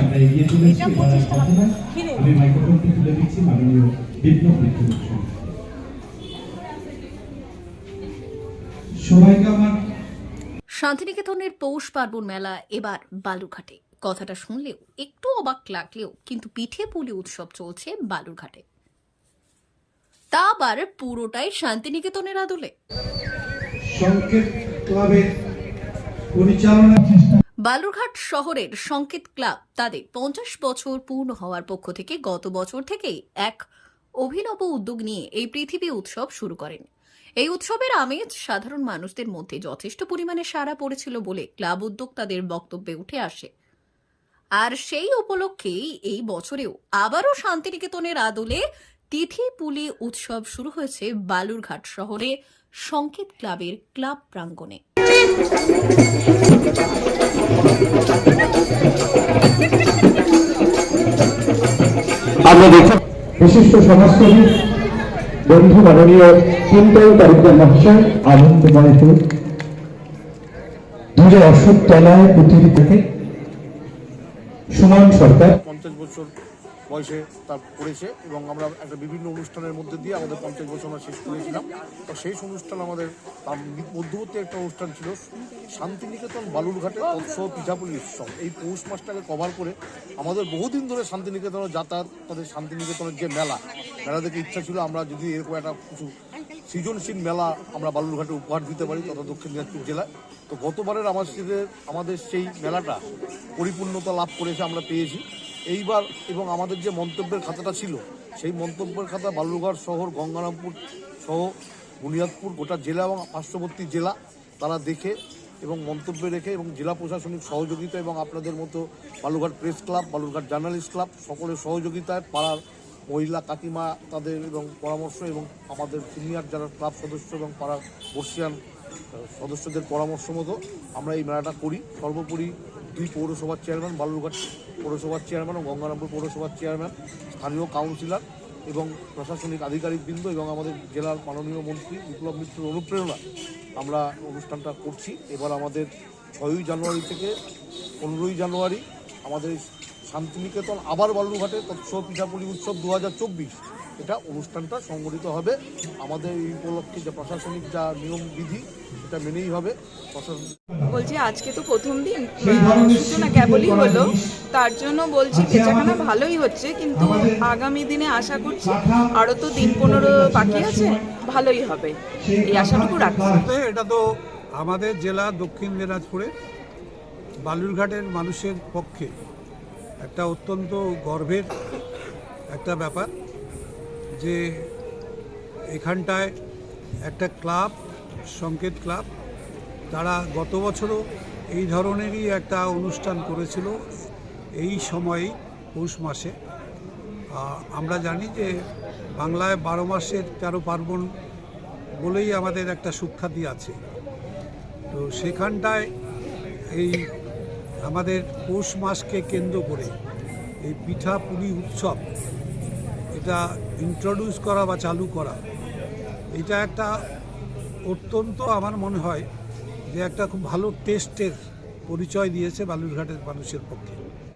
আমরা এগিয়ে চলেছি এটা এবার আর প্রচেষ্টা কথা না? ঘিরে। আমি মাইক্রোফোনটি তুলে দিচ্ছি মাননীয় বিপ্লব মিত্র। সবাইকে আমার শান্তিনিকেতনের পৌষ পার্বণ মেলা এবার বালুরঘাটে। কথাটা শুনলেও একটু অবাক লাগলেও কিন্তু পিঠে পুলি উৎসব চলছে বালুরঘাটে। তা আবার পুরোটাই শান্তিনিকেতনের আদলে। সংকেত ক্লাবের পরিচালনা বালুরঘাট শহরের সংকেত ক্লাব তাদের পঞ্চাশ বছর পূর্ণ হওয়ার পক্ষ থেকে গত বছর থেকেই এক অভিনব উদ্যোগ নিয়ে এই পৃথিবী উৎসব শুরু করেন। এই উৎসবের আমেজ সাধারণ মানুষদের মধ্যে যথেষ্ট পরিমাণে সাড়া পড়েছিল বলে ক্লাব উদ্যোক্তাদের বক্তব্যে উঠে আসে। আর সেই উপলক্ষেই এই বছরেও আবারও শান্তিনিকেতনের আদলে তিথি পুলি উৎসব শুরু হয়েছে বালুরঘাট শহরে সংকেত ক্লাবের ক্লাব প্রাঙ্গণে। আমরা দেখি। বিশিষ্ট সমাজসেবী বন্ধু মাননীয় চিন্তায় তারিকদার মহাশয় আনন্দময় হোক দূরে অশোক তলায় পৃথিবী থেকে সুমান সরকার। পঞ্চাশ বছর বয়সে তার পড়েছে এবং আমরা একটা বিভিন্ন অনুষ্ঠানের মধ্যে দিয়ে আমাদের পঞ্চাশ বছর আমরা শেষ করেছিলাম। তো সেই অনুষ্ঠান আমাদের মধ্যবর্তী একটা অনুষ্ঠান ছিল শান্তিনিকেতন বালুরঘাটে উৎসব পিঠাপুলি উৎসব। এই পৌষ মাসটাকে কভার করে আমাদের বহুদিন ধরে শান্তিনিকেতনে যাতায়াত, তাদের শান্তিনিকেতনের যে মেলা মেলা দেখে ইচ্ছা ছিল আমরা যদি এরকম একটা কিছু সৃজনশীল মেলা আমরা বালুরঘাটে উপহার দিতে পারি তথা দক্ষিণ দিনাজপুর জেলায়। তো গতবারের আমাদের আমাদের সেই মেলাটা পরিপূর্ণতা লাভ করেছে আমরা পেয়েছি। এইবার এবং আমাদের যে মন্তব্যের খাতাটা ছিল, সেই মন্তব্যের খাতা বালুরঘাট শহর, গঙ্গারামপুর সহ বুনিয়াদপুর গোটা জেলা এবং পার্শ্ববর্তী জেলা তারা দেখে এবং মন্তব্য রেখে এবং জেলা প্রশাসনিক সহযোগিতা এবং আপনাদের মতো Balurghat press club, Balurghat journalist club সকলের সহযোগিতায় পাড়ার মহিলা কাকিমা তাদের এবং পরামর্শ এবং আমাদের সিনিয়র যারা ক্লাব সদস্য এবং পাড়ার বর্ষিয়ান সদস্যদের পরামর্শ মতো আমরা এই মেলাটা করি। সর্বোপরি দুই পৌরসভার চেয়ারম্যান, বালুরঘাট পৌরসভার চেয়ারম্যান ও গঙ্গারামপুর পৌরসভার চেয়ারম্যান, স্থানীয় কাউন্সিলর এবং প্রশাসনিক আধিকারিকবৃন্দ এবং আমাদের জেলার মাননীয় মন্ত্রী বিপ্লব মিত্রের অনুপ্রেরণা আমরা অনুষ্ঠানটা করছি। এবার আমাদের ছয়ই জানুয়ারি থেকে পনেরোই জানুয়ারি আমাদের শান্তিনিকেতন, আবার বালুরঘাটে তৎস পিঠাপুলি উৎসব দু হাজার চব্বিশ। এটা অনুষ্ঠানটা সংগঠিত হবে। আমাদের এই উপলক্ষে যে প্রশাসনিক যা নিয়ম বিধি এটা মেনেই হবে। প্রশাসন বলছি আজকে তো প্রথম দিন। সূচনা কেবলই হলো। তার জন্য বলছি বেচাকেনা ভালোই হচ্ছে কিন্তু আগামী দিনে আশা করছি আরও তো দিন পনেরো বাকি আছে ভালোই হবে। এই আশাটুকু রাখছি। এটা তো আমাদের জেলা দক্ষিণ দিনাজপুরে বালুরঘাটের মানুষের পক্ষে একটা অত্যন্ত গর্বের একটা ব্যাপার। যে এখানটায় একটা ক্লাব, সংকেত ক্লাব, তারা গত বছরও এই ধরনেরই একটা অনুষ্ঠান করেছিল এই সময়েই, পৌষ মাসে। আমরা জানি যে বাংলায় বারো মাসের তেরো পার্বণ বলেই আমাদের একটা সুখ্যাতি আছে। তো সেখানটায় এই আমাদের পৌষ মাসকে কেন্দ্র করে এই পিঠা পুলি উৎসব এটা ইন্ট্রোডিউস করা বা চালু করা, এটা একটা অত্যন্ত আমার মনে হয় যে একটা খুব ভালো টেস্টের পরিচয় দিয়েছে বালুরঘাটের মানুষের পক্ষে।